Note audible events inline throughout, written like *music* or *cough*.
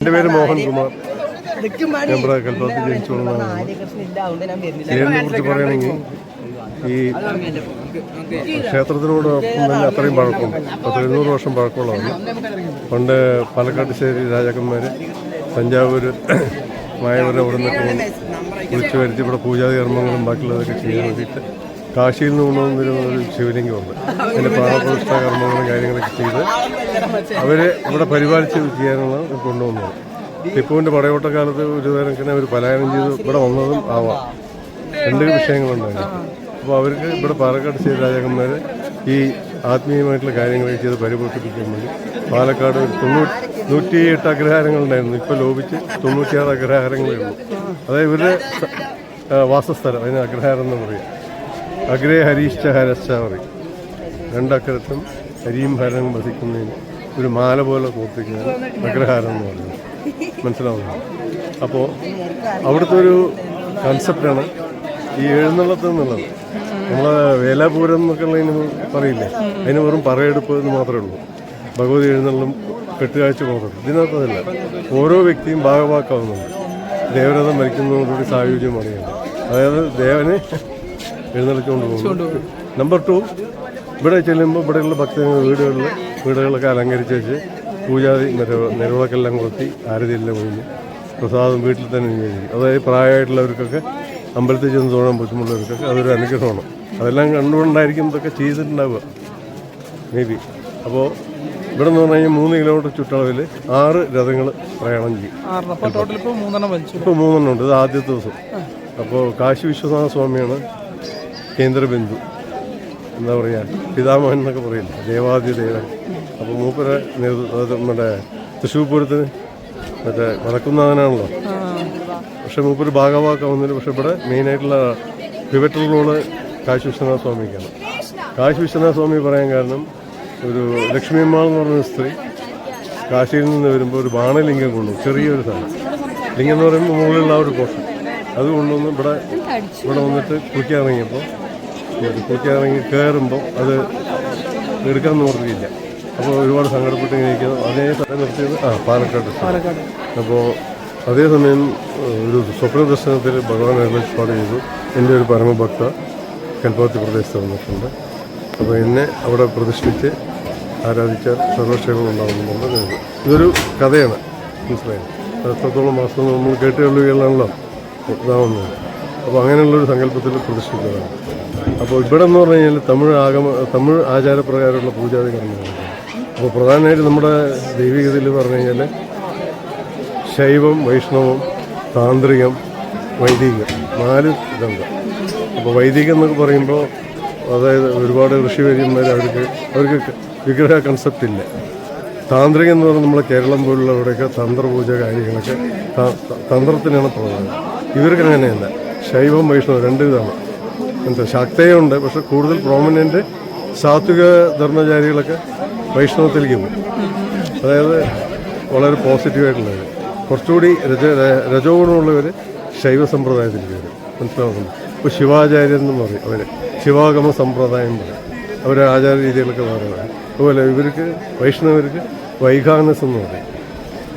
എന്റെ പേര് മോഹൻകുമാർ നമ്മുടെ കൽപ്പാത്തി ജനിച്ചു വളർന്നതാണ് ഇതിനെ കുറിച്ച് പറയുകയാണെങ്കിൽ ഈ ക്ഷേത്രത്തിനോടൊപ്പം തന്നെ അത്രയും പഴക്കം. പത്ത് എഴുന്നൂറ് വർഷം പഴക്കമുള്ളതാണ്. പണ്ട് പാലക്കാട്ടുശ്ശേരി രാജാക്കന്മാർ തഞ്ചാവൂർ മായവരം അവിടെ നിന്നൊക്കെ വിളിച്ചു വരുത്തി ഇവിടെ പൂജാതി കർമ്മങ്ങളും ബാക്കിയുള്ളതൊക്കെ ചെയ്യാൻ വേണ്ടിയിട്ട് കാശിയിൽ നിന്ന് കൊണ്ടുവന്നിരുന്ന ഒരു ശിവലിംഗമുണ്ട്. അതിന്റെ പ്രാണപ്രതിഷ്ഠ കർമ്മങ്ങളും കാര്യങ്ങളൊക്കെ ചെയ്ത് അവരെ ഇവിടെ പരിപാലിച്ച് ചെയ്യാനുള്ള കൊണ്ടുവന്നത് ടിപ്പുവിന്റെ പടയോട്ടക്കാലത്ത് ഒരു തരക്കിനെ അവർ പലായനം ചെയ്ത് ഇവിടെ വന്നതും ആവാം. രണ്ട് വിഷയങ്ങളുണ്ടായിരുന്നു. അപ്പോൾ അവർക്ക് ഇവിടെ പാലക്കാട് ചെയ്ത രാജാക്കന്മാർ ഈ ആത്മീയമായിട്ടുള്ള കാര്യങ്ങളൊക്കെ ചെയ്ത് പരിപോഷിപ്പിക്കാൻ വേണ്ടി പാലക്കാട് ഒരു തൊണ്ണൂറ്റി നൂറ്റിയെട്ട് അഗ്രഹാരങ്ങളുണ്ടായിരുന്നു. ഇപ്പോൾ ലോപിച്ച് തൊണ്ണൂറ്റിയാറ് അഗ്രഹാരങ്ങളേ ഉള്ളൂ. അതായത് ഇവരുടെ വാസസ്ഥലം അതിന് അഗ്രഹാരം എന്ന് പറയും. അഗ്രേ ഹരീശ്ച ഹരശ്ച രണ്ടക്കരത്തും ഹരിയും ഹരനും വസിക്കുന്നതിന് ഒരു മാല പോലെ കോർത്തിക്കുന്നതിന് അഗ്രഹാരം എന്ന് പറയുന്നത്. മനസ്സിലാവുന്നു അപ്പോൾ അവിടുത്തെ ഒരു കൺസെപ്റ്റാണ് ഈ എഴുന്നള്ളത്ത് എന്നുള്ളത്. നമ്മളെ വേലാപൂരം എന്നൊക്കെ ഉള്ളതിന് പറയില്ലേ? അതിന് വെറും പറയെടുപ്പ് എന്ന് മാത്രമേ ഉള്ളൂ. ഭഗവതി എഴുന്നള്ളും കെട്ടുകാഴ്ച മാത്രം. ഇതിനകത്തതല്ല ഓരോ വ്യക്തിയും ഭാഗവാക്കാവുന്നുണ്ട്. ദേവരഥം മരിക്കുന്നതോടുകൂടി സായുജ്യം പറയുന്നത് അതായത് ദേവനെ എഴുന്നള്ളിച്ചുകൊണ്ട് പോകുന്നു നമ്പർ ടു ഇവിടെ ചെല്ലുമ്പോൾ ഇവിടെയുള്ള ഭക്തജന വീടുകളിൽ വീടുകളൊക്കെ അലങ്കരിച്ച് വെച്ച് പൂജാതി മറ്റേ നിലവിളക്കെല്ലാം കൊളുത്തി ആരതിയെല്ലാം കൊടുക്കും പ്രസാദം വീട്ടിൽ തന്നെ നിവേദിക്കും. അതായത് പ്രായമായിട്ടുള്ളവർക്കൊക്കെ അമ്പലത്തിൽ ചെന്ന് തോന്നാൻ ബുദ്ധിമുട്ടുള്ളവർക്കൊക്കെ അതൊരു അനുഗ്രഹമാണ്. അതെല്ലാം കണ്ടുകൊണ്ടായിരിക്കും ഇതൊക്കെ ചെയ്തിട്ടുണ്ടാവുക. മേ ബി അപ്പോൾ ഇവിടെ നിന്ന് പറഞ്ഞു കഴിഞ്ഞാൽ മൂന്ന് കിലോമീറ്റർ ചുറ്റളവിൽ ആറ് രഥങ്ങൾ പ്രയാണം ചെയ്യും. ഇപ്പോൾ മൂന്നെണ്ണം ഉണ്ട്. ഇത് ആദ്യത്തെ ദിവസം. അപ്പോൾ കാശി വിശ്വനാഥ സ്വാമിയാണ് കേന്ദ്രബിന്ദു എന്താ പറയുക പിതാമഹൻ എന്നൊക്കെ പറയില്ല ദേവാദി ദേവൻ അപ്പോൾ മൂപ്പരെ നേതൃത്വം നമ്മുടെ തൃശ്ശൂർ പൂരത്തിന് മറ്റേ വടക്കുന്നാഥനാണല്ലോ പക്ഷെ മൂപ്പര് ഭാഗവാക്കാവുന്നില്ല പക്ഷെ ഇവിടെ മെയിനായിട്ടുള്ള പിവറ്റൽ റോൾ കാശി വിശ്വനാഥ സ്വാമിക്കാണ്. കാശി വിശ്വനാഥ സ്വാമി പറയാൻ കാരണം ഒരു ലക്ഷ്മി അമ്മ എന്ന് പറഞ്ഞ സ്ത്രീ കാശിയിൽ നിന്ന് വരുമ്പോൾ ഒരു ബാണലിംഗം കൊണ്ടു ചെറിയൊരു സാധനം. ലിംഗം എന്ന് പറയുമ്പോൾ മുകളിലുള്ള ആ ഒരു കോഷം അത് കൊണ്ടുവന്ന് ഇവിടെ ഇവിടെ വന്നിട്ട് കുളിക്കാൻ ഇറങ്ങിയപ്പോൾ ഇറങ്ങി കയറുമ്പോൾ അത് എടുക്കാൻ നിവർത്തിയില്ല അപ്പോൾ ഒരുപാട് സങ്കടപ്പെട്ട് ഇങ്ങനെ ഇരിക്കുന്നു. അതേ സ്ഥലം നിർത്തിയത് ആ പാലക്കാട് അപ്പോൾ അതേസമയം ഒരു സ്വപ്ന ദർശനത്തിൽ ഭഗവാൻ ഏർപ്പാട് ചെയ്തു. എന്റെ ഒരു പരമഭക്ത കൽപ്പാത്തി പ്രദേശത്ത് വന്നിട്ടുണ്ട്. അപ്പോൾ എന്നെ അവിടെ പ്രതിഷ്ഠിച്ച് ആരാധിച്ചാൽ സർവക്ഷേമം ഉണ്ടാകുന്നുണ്ട് ഇതൊരു കഥയാണ്. മനസ്സിലായത് അത് എത്രത്തോളം മാസം നമ്മൾ കേട്ട് കേൾവികളാണല്ലോ ഇതാവുന്നത് അപ്പോൾ അങ്ങനെയുള്ളൊരു സങ്കല്പത്തിൽ പ്രതിഷ്ഠിച്ചതാണ്. അപ്പോൾ ഇവിടെ എന്ന് പറഞ്ഞു കഴിഞ്ഞാൽ തമിഴ് ആഗമ തമിഴ് ആചാരപ്രകാരമുള്ള പൂജാതി കർമ്മങ്ങളാണ് അപ്പോൾ പ്രധാനമായിട്ട് നമ്മുടെ ദൈവികതയിൽ പറഞ്ഞു കഴിഞ്ഞാൽ ശൈവം വൈഷ്ണവം താന്ത്രികം വൈദികം നാല് ഇതുണ്ട്. അപ്പോൾ വൈദികം എന്നൊക്കെ പറയുമ്പോൾ അതായത് ഒരുപാട് ഋഷിവര്യന്മാർ അവർക്ക് അവർക്ക് വിഗ്രഹ കൺസെപ്റ്റ് ഇല്ല. താന്ത്രികം എന്ന് പറഞ്ഞാൽ നമ്മളെ കേരളം പോലുള്ള തന്ത്രപൂജ കാര്യങ്ങളൊക്കെ തന്ത്രത്തിനാണ് പ്രധാനം. ഇവർക്ക് അങ്ങനെയല്ല. ശൈവം വൈഷ്ണവം രണ്ട് ഇതാണ്. എന്താ ശക്തയുണ്ട്. പക്ഷെ കൂടുതൽ പ്രോമിനന്റ് സാത്വിക ധർമ്മചാരികളൊക്കെ വൈഷ്ണവത്തിലേക്ക് പോകും അതായത് വളരെ പോസിറ്റീവായിട്ടുള്ളത് കുറച്ചുകൂടി രജ രജോ ഗുണമുള്ളവർ ശൈവ സമ്പ്രദായത്തിലേക്ക് വരും മനസ്സിലാവുന്നുണ്ട്? ഇപ്പോൾ ശിവാചാര്യൻ എന്ന് പറയും അവർ ശിവാഗമ സമ്പ്രദായം പറയും. അവരെ ആചാര രീതികളൊക്കെ പറയുന്നത് അതുപോലെ ഇവർക്ക് വൈഷ്ണവർക്ക് വൈഖാനസ് എന്ന് പറയും.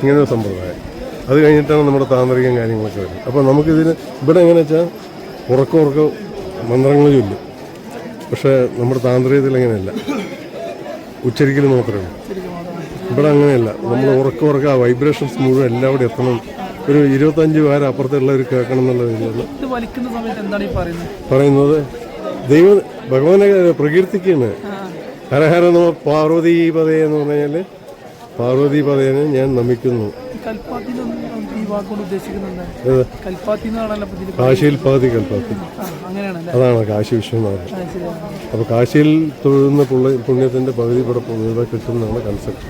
ഇങ്ങനെ ഒരു സമ്പ്രദായം. അത് കഴിഞ്ഞിട്ടാണ് നമ്മുടെ താന്ത്രികം കാര്യങ്ങളൊക്കെ വരുന്നത്. അപ്പോൾ നമുക്കിതിന് ഇവിടെ എങ്ങനെ വെച്ചാൽ ഉറക്കം ഉറക്കം മന്ത്രങ്ങൾ ചൊല്ലും പക്ഷേ നമ്മുടെ താന്ത്രികത്തിൽ അങ്ങനെയല്ല. ഉച്ചരിക്കൽ മാത്രമേ ഇവിടെ അങ്ങനെയല്ല. നമ്മൾ ഉറക്കം ഉറക്ക ആ വൈബ്രേഷൻസ് മുഴുവൻ എല്ലാവിടെ എത്തണം. ഒരു ഇരുപത്തഞ്ച് പേര് അപ്പുറത്തുള്ളവർ കേൾക്കണം എന്നുള്ള രീതിയിലാണ്. പറയുന്നത്? ദൈവം ഭഗവാനെ പ്രകീർത്തിക്കുകയാണ്. ഹരഹര നമ പാർവതീപതേ എന്ന് പറഞ്ഞാൽ പാർവതീപതേനെ ഞാൻ നമിക്കുന്നു. ഈ വാക്കുകൊണ്ട് ഉദ്ദേശിക്കുന്നത് കൽപ്പാത്തി കാശിയിൽ പാതി കൽപ്പാത്തി. അതാണ് കാശി ശരിയാണ്. അപ്പോൾ കാശിയിൽ തൊഴുന്ന പുണ്യത്തിന്റെ പുണ്യത്തിന്റെ പകുതി ഇവിടെ ഇവിടെ കിട്ടുന്നതാണ് കൺസെപ്റ്റ്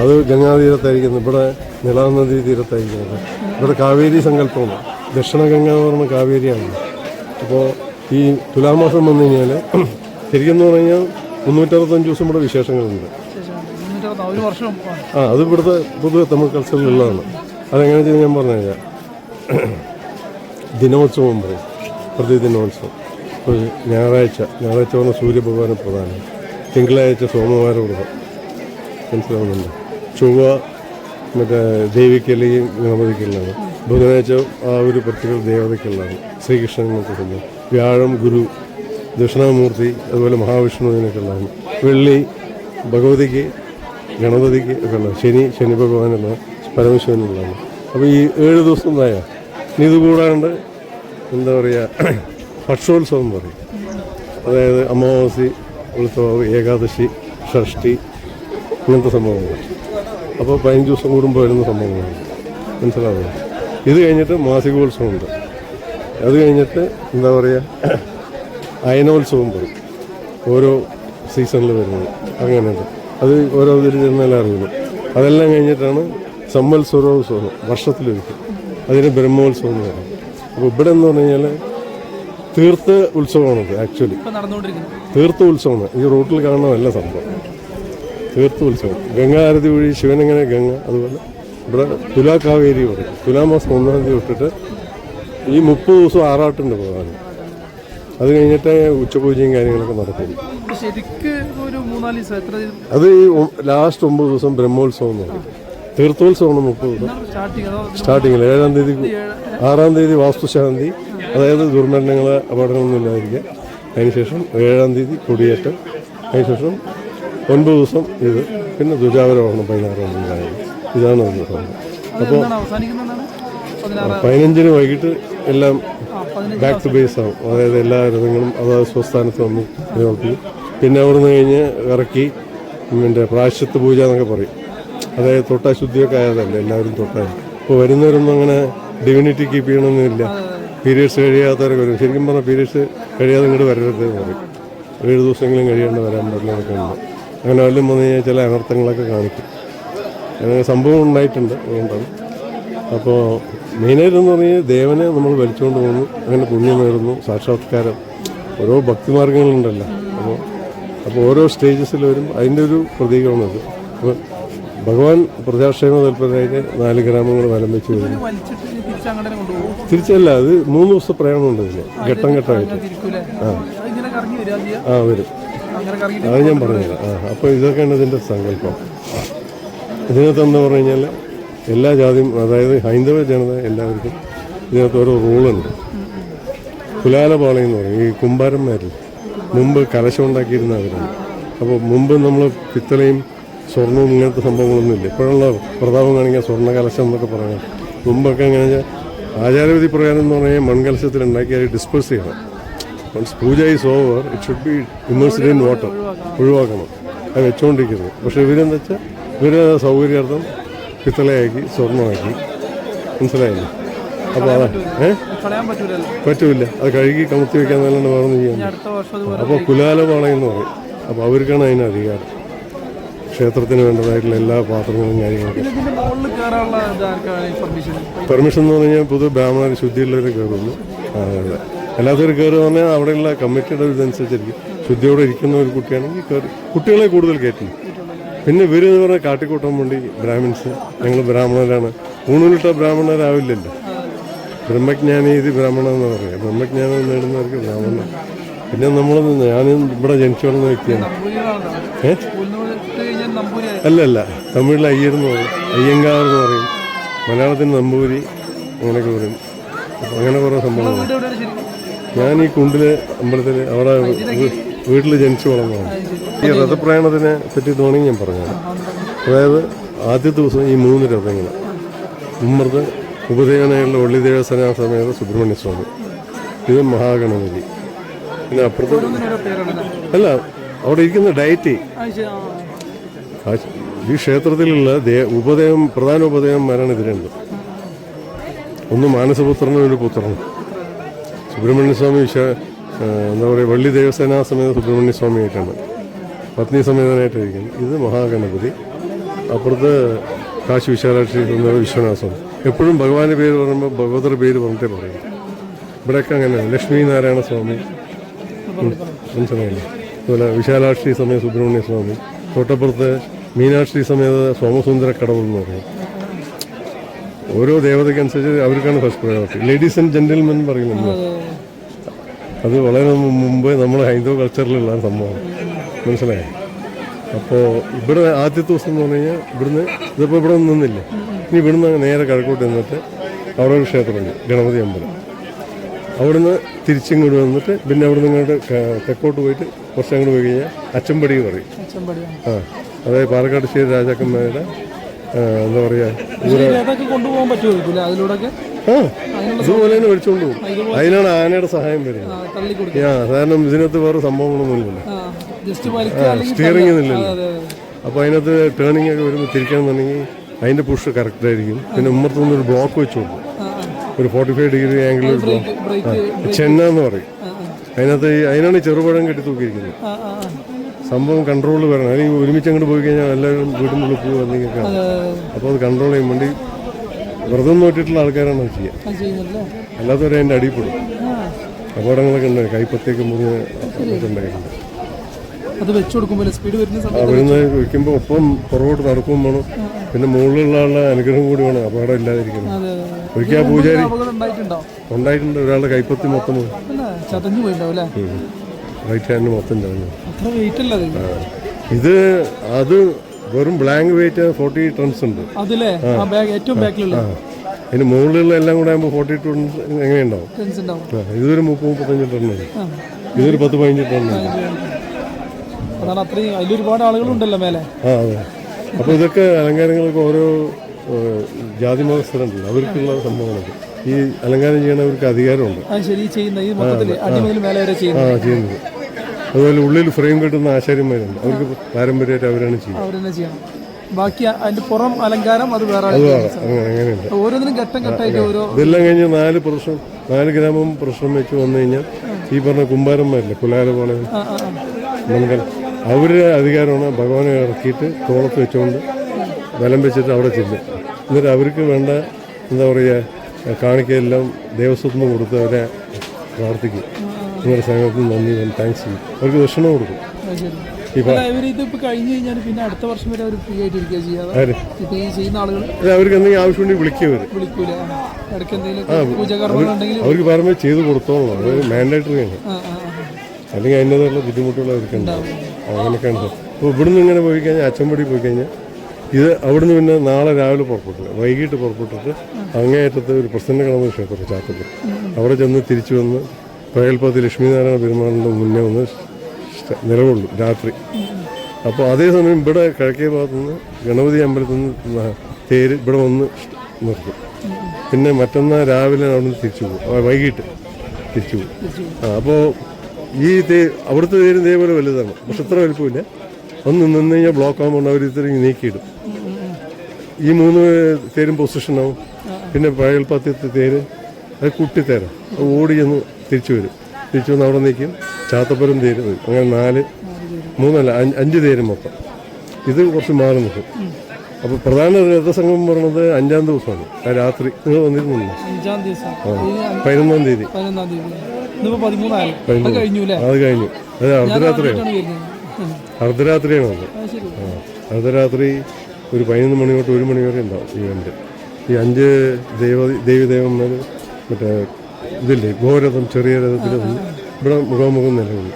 അത് ഗംഗാതീരത്തായിരിക്കുന്നത് ഇവിടെ നിലാനദി തീരത്തായിരിക്കുന്നത് ഇവിടെ കാവേരി സങ്കല്പമാണ്. ദക്ഷിണ ഗംഗ എന്ന് പറഞ്ഞ കാവേരിയാണ്. അപ്പോൾ ഈ തുലാമാസം വന്നു കഴിഞ്ഞാൽ ശരിക്കും എന്ന് പറഞ്ഞു കഴിഞ്ഞാൽ മുന്നൂറ്ററുപത്തഞ്ച് ദിവസം ഇവിടെ വിശേഷങ്ങളുണ്ട്. ആ അത് ഇവിടുത്തെ പൊതുവെ തമിഴ് കൾച്ചറിലുള്ളതാണ്. അതെങ്ങനെയാണെന്ന് ചെയ്ത് ഞാൻ പറഞ്ഞു തരാം ദിനോത്സവം പറയും പ്രതിദിനോത്സവം ഒരു ഞായറാഴ്ച ഞായറാഴ്ച പറഞ്ഞ സൂര്യഭഗവാന് പ്രധാനം. തിങ്കളാഴ്ച സോമവാര വ്രതം മനസ്സിലാവുന്നുണ്ട്? ചൊവ്വ മറ്റേ ദേവിക്കല്ലെങ്കിൽ ഗണപതിക്കുള്ളതാണ് ബുധനാഴ്ച ആ ഒരു പ്രത്യേക ദേവതയ്ക്കുള്ളതാണ്. ശ്രീകൃഷ്ണനൊക്കെ സംഭവം വ്യാഴം ഗുരു ദക്ഷിണാമൂർത്തി അതുപോലെ മഹാവിഷ്ണുവിനൊക്കെയുള്ളതാണ് വെള്ളി ഭഗവതിക്ക് ഗണപതിക്ക് ഒക്കെ ഉള്ളത് ശനി ശനി ഭഗവാനുള്ള പരമശിവനുള്ളതാണ്. അപ്പോൾ ഈ ഏഴ് ദിവസം നായ ഇത് കൂടാണ്ട് എന്താ പറയുക *clears throat* ഭക്ഷോത്സവം പറയും. അതായത് അമാവാസി ഉത്സവം ഏകാദശി ഷഷ്ടി ഇങ്ങനത്തെ സംഭവങ്ങൾ. അപ്പോൾ പതിനഞ്ച് ദിവസം കൂടുമ്പോൾ വരുന്ന സംഭവങ്ങളാണ്. മനസ്സിലാവുന്നത് ഇത് കഴിഞ്ഞിട്ട് മാസികോത്സവമുണ്ട്. അത് കഴിഞ്ഞിട്ട് എന്താ പറയുക *clears throat* അയനോത്സവം പറയും. ഓരോ സീസണിൽ വരുന്നത്. അങ്ങനെയുണ്ട് അത് ഓരോ ഇതിൽ ചെന്നാലും അറിയുള്ളൂ. അതെല്ലാം കഴിഞ്ഞിട്ടാണ് സംവത്സരോത്സവം വർഷത്തിലൊരിക്കൽ. അതിന് ബ്രഹ്മോത്സവം എന്ന് പറയും. അപ്പോൾ ഇവിടെ എന്ന് പറഞ്ഞു കഴിഞ്ഞാൽ തീർത്ത ഉത്സവമാണത് ആക്ച്വലി തീർത്ത ഉത്സവമാണ്. ഈ റൂട്ടിൽ കാണുന്നതല്ല സംഭവം. തീർത്ത ഉത്സവം. ഗംഗാരതി വഴി ശിവനങ്ങനെ ഗംഗ അതുപോലെ ഇവിടെ തുലാക്കാവേരി പറയും തുലാമാസം ഒന്നാം തീയതി തൊട്ടിട്ട് ഈ മുപ്പത് ദിവസം ആറാട്ടുണ്ട് പോകാനും അത് കഴിഞ്ഞിട്ട് ഉച്ചപൂജയും കാര്യങ്ങളൊക്കെ നടക്കും അത് ഈ ലാസ്റ്റ് ഒമ്പത് ദിവസം ബ്രഹ്മോത്സവം എന്ന് പറയും. തീർത്ഥോത്സവമാണ് മുപ്പത് സ്റ്റാർട്ടിങ്ങിൽ ഏഴാം തീയതി ആറാം തീയതി വാസ്തുശാന്തി അതായത് ദുർമരണങ്ങൾ അപകടങ്ങളൊന്നും ഇല്ലാതിരിക്കുക. അതിനുശേഷം ഏഴാം തീയതി കൊടിയേറ്റം. അതിനുശേഷം ഒൻപത് ദിവസം ഇത്. പിന്നെ ദുരാവരമാണ് പതിനാറാം തീയതി ഇതാണ് അതിന്റെ സംഭവം പതിനാറ് പതിനഞ്ചിന് വൈകിട്ട് എല്ലാം ബാക്ക് ടു ബേസ് ആവും. അതായത് എല്ലാ രഥങ്ങളും അതായത് സ്വസ്ഥാനത്ത് വന്ന് നിലനിർത്തി. പിന്നെ അവിടെ നിന്ന് കഴിഞ്ഞ് ഇറക്കി പിന്നെ പ്രാശ്യത്ത് പൂജ എന്നൊക്കെ പറയും. അതായത് തൊട്ടാ ശുദ്ധിയൊക്കെ ആയതല്ല എല്ലാവരും തൊട്ടായി ഇപ്പോൾ വരുന്നവരൊന്നും അങ്ങനെ ഡിവിനിറ്റി കീപ്പ് ചെയ്യണമെന്നില്ല പീരീഡ്സ് കഴിയാത്തവരൊക്കെ വരും. ശരിക്കും പറഞ്ഞാൽ പീരീഡ്സ് കഴിയാതെ ഇങ്ങോട്ട് വരരുത് എന്ന് പറയും. ഏഴ് ദിവസമെങ്കിലും കഴിയാണ്ട് വരാൻ പറ്റുന്നതൊക്കെ ഉണ്ട്. അങ്ങനെ വല്ലതും വന്നു കഴിഞ്ഞാൽ ചില അനർത്ഥങ്ങളൊക്കെ കാണിക്കും. അങ്ങനെ സംഭവം ഉണ്ടായിട്ടുണ്ട് അതുകൊണ്ടാണ് അപ്പോൾ മെയിനായിട്ടെന്ന് പറഞ്ഞാൽ ദേവനെ നമ്മൾ വലിച്ചുകൊണ്ട് പോകുന്നു അങ്ങനെ പുണ്യം നേടുന്നു. സാക്ഷാത്കാരം. ഓരോ ഭക്തിമാർഗങ്ങളുണ്ടല്ലോ. അപ്പോൾ അപ്പോൾ ഓരോ സ്റ്റേജസിൽ വരും. അതിന്റെ ഒരു പ്രതീകമാണത്. അപ്പോൾ ഭഗവാൻ പ്രജാക്ഷേമ തൽപരമായിട്ട് നാല് ഗ്രാമങ്ങൾ വലം വെച്ച് വരുന്നു തിരിച്ചല്ല അത് മൂന്ന് ദിവസത്തെ പ്രയാണമുണ്ട് ഇതിന്. ഘട്ടം ഘട്ടമായിട്ട്. വരിക ആ. വരും അത് ഞാൻ പറഞ്ഞുതരാം. ആ അപ്പോൾ ഇതൊക്കെയാണ് ഇതിന്റെ സങ്കല്പം. ഇതിനകത്ത് എന്താ പറഞ്ഞു കഴിഞ്ഞാൽ എല്ലാ ജാതിയും അതായത് ഹൈന്ദവ ജനത എല്ലാവർക്കും ഇതിനകത്ത് ഓരോ റൂളുണ്ട്. കുലാലപാളയം എന്ന് പറയും. ഈ കുമ്പാരന്മാരിൽ മുമ്പ് കലശം ഉണ്ടാക്കിയിരുന്ന അവരാണ് അപ്പോൾ മുമ്പ് നമ്മൾ പിത്തളയും സ്വർണവും ഇങ്ങനത്തെ സംഭവങ്ങളൊന്നും ഇല്ല ഇപ്പോഴുള്ള പ്രതാപം കാണിക്കാൻ സ്വർണ കലശം എന്നൊക്കെ പറയാം മുമ്പൊക്കെ എങ്ങനെ വെച്ചാൽ ആചാരവിധി പ്രകാരം എന്ന് പറഞ്ഞാൽ മൺകലശത്തിൽ ഉണ്ടാക്കി അത് ഡിസ്പോസ് ചെയ്യണം. Once puja is over it should be immersed in water ഒഴിവാക്കണം. അത് വെച്ചുകൊണ്ടിരിക്കുന്നത് പക്ഷേ ഇവരെന്താ വെച്ചാൽ ഇവർ സൗകര്യാർത്ഥം പിത്തളയാക്കി സ്വർണമാക്കി. മനസ്സിലായില്ലേ? അപ്പോൾ അതാ ഏ? പറ്റൂല അത് കഴുകി കമത്തി വെക്കാൻ നല്ലോണം വേറെ ചെയ്യാൻ അപ്പോൾ കുലാലപാളയം എന്ന് പറയും. അപ്പോൾ അവർക്കാണ് അതിന് അധികാരം. ക്ഷേത്രത്തിന് വേണ്ടതായിട്ടുള്ള എല്ലാ പാത്രങ്ങളും കാര്യങ്ങളൊക്കെ. ഇതാർക്കാണ് പെർമിഷൻ എന്ന് പറഞ്ഞാൽ പൊതു ബ്രാഹ്മണർ ശുദ്ധിയുള്ളവർ കയറുള്ളൂ അല്ലാത്തവർ കയറുക പറഞ്ഞാൽ അവിടെയുള്ള കമ്മിറ്റിയുടെ ഇതനുസരിച്ചിരിക്കും. ശുദ്ധിയോടെ ഇരിക്കുന്ന ഒരു കുട്ടിയാണെങ്കിൽ കയറി കുട്ടികളെ കൂടുതൽ കയറ്റില്ല പിന്നെ ഇവർ എന്ന് പറഞ്ഞാൽ കാട്ടിക്കൂട്ടാൻ വേണ്ടി ബ്രാഹ്മിൻസ് ഞങ്ങൾ ബ്രാഹ്മണരാണ്. ഊണിലിട്ട ബ്രാഹ്മണരാവില്ലല്ലോ. ബ്രഹ്മജ്ഞാനി ഇത് ബ്രാഹ്മണ എന്ന് പറയാം. ബ്രഹ്മജ്ഞാനം നേടുന്നവർക്ക് ബ്രാഹ്മണ പിന്നെ നമ്മൾ ഞാനും ഇവിടെ ജനിച്ചു വളർന്ന വ്യക്തിയാണ് നമ്പൂരികളാണ് അല്ല അല്ല. തമിഴിൽ അയ്യർ എന്ന് പറയും. അയ്യങ്കാർ എന്ന് പറയും. മലയാളത്തിൽ നമ്പൂരി അങ്ങനെയൊക്കെ പറയും. അങ്ങനെ കുറേ സംഭവങ്ങൾ. ഞാൻ ഈ കുണ്ടിൽ അമ്പലത്തിൽ അവിടെ വീട്ടിൽ ജനിച്ചു വളർന്നതാണ്. ഈ രഥപ്രയാണത്തിനെ പറ്റി തോന്നി ഞാൻ പറഞ്ഞത് അതായത് ആദ്യ ദിവസം ഈ മൂന്ന് രഥങ്ങൾ. ഉമ്മർത്ത് ഉപദേവനായുള്ള ഒള്ളിദേവ സനാസമേത സുബ്രഹ്മണ്യ സ്വാമി ഇത് മഹാഗണപതി. പിന്നെ അപ്പുറത്ത് അല്ല അവിടെ ഇരിക്കുന്ന ഡയറ്റ്. ഈ ക്ഷേത്രത്തിലുള്ള ഉപദേവം പ്രധാന ഉപദേവന്മാരാണ് ഇതിലുണ്ട് ഒന്ന് മാനസപുത്രനും ഒരു പുത്രനും സുബ്രഹ്മണ്യ സ്വാമി എന്താ പറയുക വള്ളി ദേവസേനാ സമേത സുബ്രഹ്മണ്യ സ്വാമിയായിട്ടാണ് പത്നി സമേതനായിട്ടായിരിക്കും ഇത് മഹാഗണപതി അപ്പുറത്ത് കാശി വിശാലാക്ഷി വിശ്വനാഥ എപ്പോഴും ഭഗവാന്റെ പേര് പറയുമ്പോൾ ഭഗവതരുടെ പേര് പറഞ്ഞിട്ടേ പറയും ഇവിടെയൊക്കെ അങ്ങനെ ലക്ഷ്മി നാരായണ സ്വാമി മനസ്സിലായില്ലേ അതുപോലെ വിശാലാക്ഷി സമയം സുബ്രഹ്മണ്യ സ്വാമി തൊട്ടപ്പുറത്ത് മീനാക്ഷി സമേത സോമസുന്ദര കടവ് എന്ന് പറയും. ഓരോ ദേവതയ്ക്കനുസരിച്ച് അവർക്കാണ് first priority ladies and gentlemen പറയും നമ്മൾ അത് വളരെ മുമ്പ് നമ്മുടെ ഹൈന്ദവ കൾച്ചറിലുള്ള സംഭവം. മനസ്സിലായി? അപ്പോൾ ഇവിടെ ആദ്യത്തെ ദിവസം എന്ന് പറഞ്ഞു കഴിഞ്ഞാൽ ഇവിടുന്ന് ഇതിപ്പോൾ ഇവിടെ ഒന്നും നിന്നില്ലേ? ഇനി ഇവിടുന്ന് നേരെ കിഴക്കോട്ട് നിന്നിട്ട് അവിടെ ഒരു ക്ഷേത്രമുണ്ട് ഗണപതി അമ്പലം. അവിടുന്ന് തിരിച്ചിങ്ങോട്ട് വന്നിട്ട് പിന്നെ അവിടെ നിന്ന് ഇങ്ങോട്ട് തെക്കോട്ട് പോയിട്ട് കുറച്ച് അങ്ങോട്ട് പോയി കഴിഞ്ഞാൽ അച്ചമ്പടി പറയും. ആ. അതായത് പാലക്കാട് ശ്രീ രാജാക്കന്മാരുടെ എന്താ പറയുക കൊണ്ടുപോകാൻ അതിലൂടെയൊക്കെ? ആ ഇതുപോലെ തന്നെ പോകും. അതിനാണ് ആനയുടെ സഹായം വരുന്നത് ആ, കാരണം ഇതിനകത്ത് വേറെ സംഭവങ്ങളൊന്നും ഇല്ലല്ലോ സ്റ്റിയറിംഗ് അതെ അപ്പോൾ അതിനകത്ത് ടേണിംഗ് ഒക്കെ വരുമ്പോൾ തിരിക്കണമെന്നുണ്ടെങ്കിൽ അതിന്റെ പുഷ് കറക്റ്റ് ആയിരിക്കും. പിന്നെ ഉമ്മർത്ത് നിന്നൊരു ഒരു ബ്ലോക്ക് വെച്ച് കൊടുക്കും ആ ആ. ഒരു ഫോർട്ടി ഫൈവ് ഡിഗ്രി ആംഗിളിൽ ചെന്ന എന്ന് പറയും. അതിനകത്ത് അതിനാണ് ചെറുപഴം കെട്ടി തൂക്കിയിരിക്കുന്നത്. സംഭവം കൺട്രോൾ വരണം. അല്ലെങ്കിൽ ഒരുമിച്ച് അങ്ങോട്ട് പോയി കഴിഞ്ഞാൽ എല്ലാവരും വീട്ടിനുള്ളിൽ എന്തെങ്കിലും കാണും അപ്പോൾ അത് കൺട്രോൾ ചെയ്യാൻ വേണ്ടി വ്രതം നോട്ടിട്ടുള്ള ആൾക്കാരാണ് അത് ചെയ്യുക അല്ലാത്തവരെ അതിന്റെ അടിപ്പെടും ആ. അപകടങ്ങളൊക്കെ ഉണ്ട് കൈപ്പത്തേക്ക് മുറിഞ്ഞ് ഉണ്ടായിട്ടുണ്ട്. അത് വെച്ചു കൊടുക്കുമ്പോൾ സ്പീഡ് വരുന്ന വയ്ക്കുമ്പോൾ ഒപ്പം പുറകോട്ട് നടക്കും വേണം. പിന്നെ മുകളിലുള്ള ആളുടെ അനുഗ്രഹം കൂടി വേണം. അപകടം ഇല്ലാതിരിക്കണം ഒരിക്കൽ പൂജാരി ഉണ്ടായിട്ടുണ്ട്? ഒരാളുടെ കൈപ്പത്തി മൊത്തം ചതഞ്ഞു പോയിട്ടുണ്ടാവും റൈറ്റ് ഹാൻഡ് മൊത്തം ചതഞ്ഞു ഇത് അത് വെറും ബ്ലാങ്ക് വെയിറ്റ് ഫോർട്ടി ടൺസ് ഉണ്ട്. ഇനി മുകളിലുള്ള എല്ലാം കൂടെ ആകുമ്പോൾ ഫോർട്ടി ടൺസ് എങ്ങനെയുണ്ടാവും? ഇതൊരു മുപ്പത് മുപ്പത്തഞ്ച് ടണ്ണായി ആ. ഇതൊരു പത്ത് പതിനഞ്ച് ടണ്ണായി അതാണ് അത്രയും അതിലൊരുപാട് ആളുകളുണ്ടല്ലോ മേലെ. ആ അതെ. അപ്പോൾ ഇതൊക്കെ അലങ്കാരങ്ങളൊക്കെ ഓരോ ജാതി മതസ്ഥരുണ്ടല്ലോ. അവർക്കുള്ള സംഭവങ്ങളൊക്കെ. ഈ അലങ്കാരം ചെയ്യണവർക്ക് അധികാരമുണ്ട്. ആ ചെയ്യുന്നത്. അതുപോലെ ഉള്ളിൽ ഫ്രെയിം കെട്ടുന്ന ആശാരിമാരുണ്ട്. അവർക്ക് പാരമ്പര്യമായിട്ട് അവരാണ് ചെയ്യുന്നത്. അവർ തന്നെ ചെയ്യണം. ബാക്കി അതിന്റെ പുറം അലങ്കാരം അത് വേറെ അങ്ങനെയുണ്ട്. ഓരോന്നിനും ഘട്ടം ഘട്ടമായിട്ട് ഓരോ ഇതെല്ലാം കഴിഞ്ഞ് നാല് പ്രശ്നം നാല് ഗ്രാമം പ്രശ്നം വെച്ച് വന്നു കഴിഞ്ഞാൽ ഈ പറഞ്ഞ കുമ്പാരന്മാരില്ലേ കുലാലപാളയം ആ. മങ്കൽ അവരുടെ അധികാരമാണ് ഭഗവാനെ ഇറക്കിയിട്ട് തോളത്ത് വെച്ചുകൊണ്ട് ബലം വെച്ചിട്ട് അവിടെ ചെല്ലും. എന്നിട്ട് അവർക്ക് വേണ്ട എന്താ പറയുക കാണിക്കയെല്ലാം ദേവസ്വത്തിന് കൊടുത്ത് അവരെ പ്രാർത്ഥിക്കും. നിങ്ങളുടെ സഹകരണത്തിന് നന്ദി താങ്ക്സ് അവർക്ക് ദക്ഷിണ കൊടുക്കും. അവർക്ക് എന്തെങ്കിലും ആവശ്യമുണ്ടെങ്കിൽ വിളിക്കുക അവർ വിളിക്കൂല. ആ. ഇടയ്ക്ക് എന്തെങ്കിലും പൂജകർമ്മങ്ങൾ ഉണ്ടെങ്കിൽ അവർക്ക് പറയുമ്പോൾ ചെയ്ത് കൊടുത്തോളൂ അത് മാൻഡേറ്ററി ആണ്. അല്ലെങ്കിൽ അതിന്റെതായുള്ള ബുദ്ധിമുട്ടുകൾ അവർക്ക് ഉണ്ടാവും. അങ്ങനെയൊക്കെയാണ് അപ്പോൾ ഇവിടുന്ന് ഇങ്ങനെ പോയി കഴിഞ്ഞാൽ അച്ചമ്പടി പോയി കഴിഞ്ഞാൽ ഇത് അവിടുന്ന് പിന്നെ നാളെ രാവിലെ പുറപ്പെട്ടില്ല. വൈകിട്ട് പുറപ്പെട്ടിട്ട് അങ്ങേയറ്റത്ത് ഒരു പ്രസന്ന കളമ ക്ഷേത്രം ചാത്തപ്പുര അവിടെ ചെന്ന് തിരിച്ചു വന്ന് പകൽപ്പത്തി ലക്ഷ്മീനാരായണ പെരുമാളിന്റെ മുന്നേ ഒന്ന് നിലകൊള്ളും രാത്രി. അപ്പോൾ അതേസമയം ഇവിടെ കിഴക്കേ ഭാഗത്തു നിന്ന് ഗണപതി അമ്പലത്തിൽ നിന്ന് തേര് ഇവിടെ വന്ന് നിർത്തും. പിന്നെ മറ്റന്നാൾ രാവിലെ അവിടെ നിന്ന് തിരിച്ചു പോകും. വൈകിട്ട് തിരിച്ചു പോകും. ആ അപ്പോൾ ഈ തേ അവിടുത്തെ തേരും ഇതേപോലെ വലുതാണ്. പക്ഷെ ഇത്ര വലുപ്പമില്ല. ഒന്ന് നിന്ന് കഴിഞ്ഞാൽ ബ്ലോക്ക് ആകുമ്പോൾ അവർ ഇത്രയും നീക്കിയിടും. ഈ മൂന്ന് തേരും പൊസിഷനാവും പിന്നെ പഴയൽപ്പത്തിയത്തെ തേര് അത് കുട്ടിത്തേരാണ് അത് ഓടി ചെന്ന് തിരിച്ചു വരും. തിരിച്ചു വന്ന് അവിടെ നിൽക്കും. ചാത്തപ്പുരം തേര്. അങ്ങനെ നാല് മൂന്നല്ല അഞ്ച് തേര് മൊത്തം. ഇത് കുറച്ച് മാറി നിൽക്കും. അപ്പോൾ പ്രധാന രഥസംഗമം പറയുന്നത് അഞ്ചാം ദിവസമാണ്. രാത്രി. നിങ്ങൾ വന്നിരുന്നില്ല? പതിനൊന്നാം തീയതി. അത് കഴിഞ്ഞു അത് അർദ്ധരാത്രിയാണ്. അർദ്ധരാത്രിയാണ് അത്. അർദ്ധരാത്രി ഒരു പതിനൊന്ന് മണി തൊട്ട് ഒരു മണി വരെ ഉണ്ടാവും ഇവന്റ് ഈ അഞ്ച് ദൈവ ദേവന്മാർ മറ്റേ ഇതില്ലേ? ഗോരഥം ചെറിയ രഥത്തിൽ ഇവിടെ മുഖാമുഖം നിലവിൽ.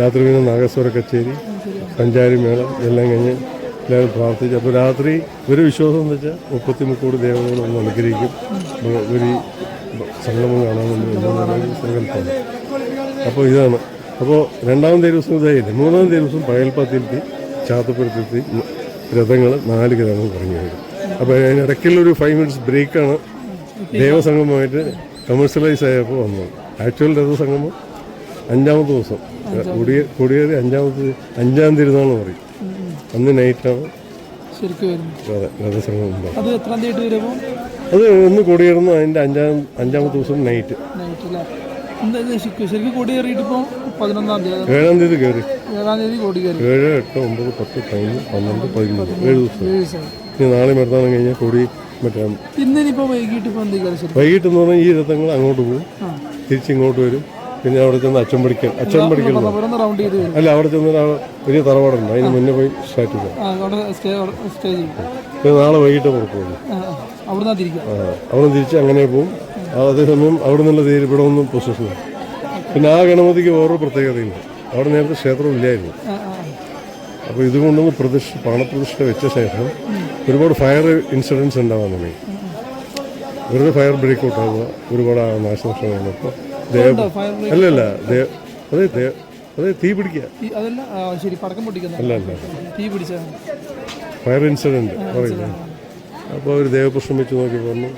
രാത്രി പിന്നെ നാഗസ്വര കച്ചേരി പഞ്ചാരി മേളം എല്ലാം കഴിഞ്ഞ് എല്ലാവരും പ്രാർത്ഥിച്ച്. അപ്പോൾ രാത്രി ഒരു വിശ്വാസം എന്ന് വെച്ചാൽ മുപ്പത്തി മുക്കോട് ദേവതകൾ അനുഗ്രഹിക്കും. ഒരു സംഗമം കാണാമെന്ന് എന്നൊരു സങ്കല്പമാണ്. അപ്പോൾ ഇതാണ്. അപ്പോൾ രണ്ടാമത്തെ ദിവസം ഇതായില്ലേ? മൂന്നാമത്തെ ദിവസം പകൽപ്പത്തിലെത്തി ചാത്തപ്പുരത്തെത്തി രഥങ്ങൾ നാല് ഗ്രഥങ്ങൾ പറഞ്ഞു വരും അപ്പോൾ അതിനിടയ്ക്കുള്ളൊരു ഫൈവ് മിനിറ്റ്സ് ബ്രേക്കാണ് ദേവസംഗമമായിട്ട് കമേഴ്ഷ്യലൈസ് ആയപ്പോൾ വന്നത് ആക്ച്വൽ രഥസംഗമം അഞ്ചാമത്തെ ദിവസം. കൊടിയ കൊടിയേറി അഞ്ചാമത്തെ അഞ്ചാം തിരുനാൾ പറയും. അന്ന് നൈറ്റാണ് രഥസംഗമം അത് ഒന്ന് കൊടിയേറുന്നു അതിന്റെ അഞ്ചാം അഞ്ചാമത്തെ ദിവസം നൈറ്റ് ഏഴാം തീയതി കയറി ഏഴാം എട്ട് ഒമ്പത് പത്ത് പതിനൊന്ന് പന്ത്രണ്ട് പതിമൂന്ന്. ഏഴ് ദിവസം. ഇനി നാളെ മരുന്നാണ് കഴിഞ്ഞാൽ കൊടി മറ്റേ ഇന്നിനിപ്പോൾ വൈകിട്ട് വൈകിട്ട് എന്ന് പറഞ്ഞാൽ ഈ രഥങ്ങൾ അങ്ങോട്ട് പോകും. തിരിച്ചിങ്ങോട്ട് വരും. പിന്നെ അവിടെ ചെന്ന് അച്ഛൻ പഠിക്കൽ അച്ഛൻ പഠിക്കൽ അല്ല അവിടെ ചെന്ന് വലിയ തറവാടുണ്ട്. അതിന് മുന്നേ പോയി സ്റ്റാർട്ട് ചെയ്യാം. പിന്നെ നാളെ വൈകിട്ട് പുറപ്പെടും അവിടെ തിരിച്ച് അങ്ങനെ പോകും. അതേസമയം അവിടെ നിന്നുള്ള തീരെ ഇവിടെ ഒന്നും പൊസിഷൻ പിന്നെ ആ ഗണപതിക്ക് വേറൊരു പ്രത്യേകതയുണ്ട്. അവിടെ നേരത്തെ ക്ഷേത്രം ഇല്ലായിരുന്നു. അപ്പോൾ ഇതുകൊണ്ടൊന്ന് പ്രതിഷ്ഠ പാണപ്രതിഷ്ഠ വെച്ച ശേഷം ഒരുപാട് ഫയർ ഇൻസിഡൻസ് ഉണ്ടാവാൻ തുടങ്ങി. വെറുതെ ഫയർ ബ്രേക്ക് ഔട്ട് ആവുക ഒരുപാട് നാശനഷ്ടങ്ങൾ അപ്പോൾ അല്ല അല്ല അല്ലല്ല അതെ അതെ തീ പിടിക്കുക. അല്ല അല്ല ഫയർ ഇൻസിഡന്റ് പറയുന്നത് അപ്പോൾ ഒരു ദേവപ്രശ്നം വെച്ച് നോക്കി പറഞ്ഞു.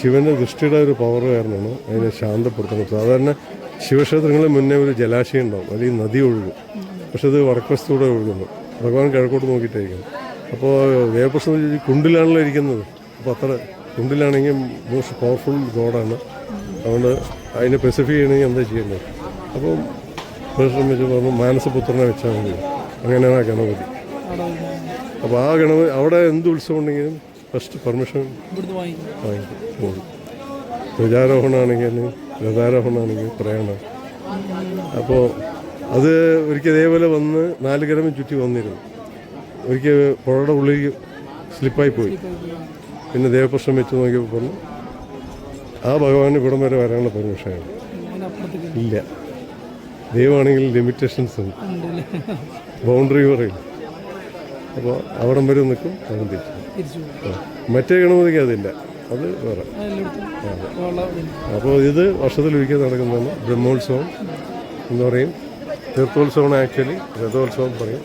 ശിവന്റെ ദൃഷ്ടിയുടെ ഒരു പവർ കാരണമാണ് അതിനെ ശാന്തപ്പെടുത്തുന്നത്. സാധാരണ ശിവക്ഷേത്രങ്ങളിൽ മുന്നേ ഒരു ജലാശയം ഉണ്ടാവും അല്ലെങ്കിൽ നദി ഒഴുകും. പക്ഷെ അത് വടക്കുവശത്തൂടെ ഒഴുകുന്നു ഭഗവാൻ കിഴക്കോട്ട് നോക്കിയിട്ടായിരിക്കും. അപ്പോൾ ദേവപ്രശ്നം കുണ്ടിലാണല്ലോ ഇരിക്കുന്നത്. അപ്പോൾ അത്ര കുണ്ടിലാണെങ്കിൽ മോസ്റ്റ് പവർഫുൾ ഗോഡാണ്. അതുകൊണ്ട് അതിനെ സ്പെസിഫൈ ചെയ്യണമെങ്കിൽ എന്താ ചെയ്യേണ്ടത്? അപ്പം പ്രശ്നം വെച്ച് പറഞ്ഞു മാനസപുത്രനെ വെച്ചാൽ മതി. അങ്ങനെയാണ് ആ ഗണപതി. അപ്പോൾ ആ ഗണപതി അവിടെ എന്ത് ഉത്സവം ഉണ്ടെങ്കിലും ഫസ്റ്റ് പെർമിഷൻ വാങ്ങിക്കും. ധ്വജാരോഹണമാണെങ്കിൽ രഥാരോഹണമാണെങ്കിലും പ്രയാണം. അപ്പോൾ അത് ഒരിക്കൽ ഇതേപോലെ വന്ന് നാല് ഗ്രാമം ചുറ്റി വന്നിരുന്നു. ഒരിക്കൽ പുഴയുടെ ഉള്ളിൽ സ്ലിപ്പായി പോയി. പിന്നെ ദേവപ്രശ്നം വെച്ച് നോക്കിയപ്പോൾ പറഞ്ഞു ആ ഭഗവാന് ഇവിടം വരെ വരാനുള്ള പെർമിഷനാണ്. ഇല്ല. ദൈവമാണെങ്കിൽ ലിമിറ്റേഷൻസ് ഉണ്ട്. ബൗണ്ടറി പറയില്ല അപ്പോൾ അവിടം വരെ നിൽക്കും അതും തിരിച്ചു. മറ്റേ ഗണപതിക്ക് അതില്ല. അത് വേറെ. അപ്പോൾ ഇത്. വർഷത്തിലൊരിക്കൽ നടക്കുന്നതാണ് ബ്രഹ്മോത്സവം എന്ന് പറയും. തീർത്ഥോത്സവമാണ് ആക്ച്വലി രഥോത്സവം പറയും.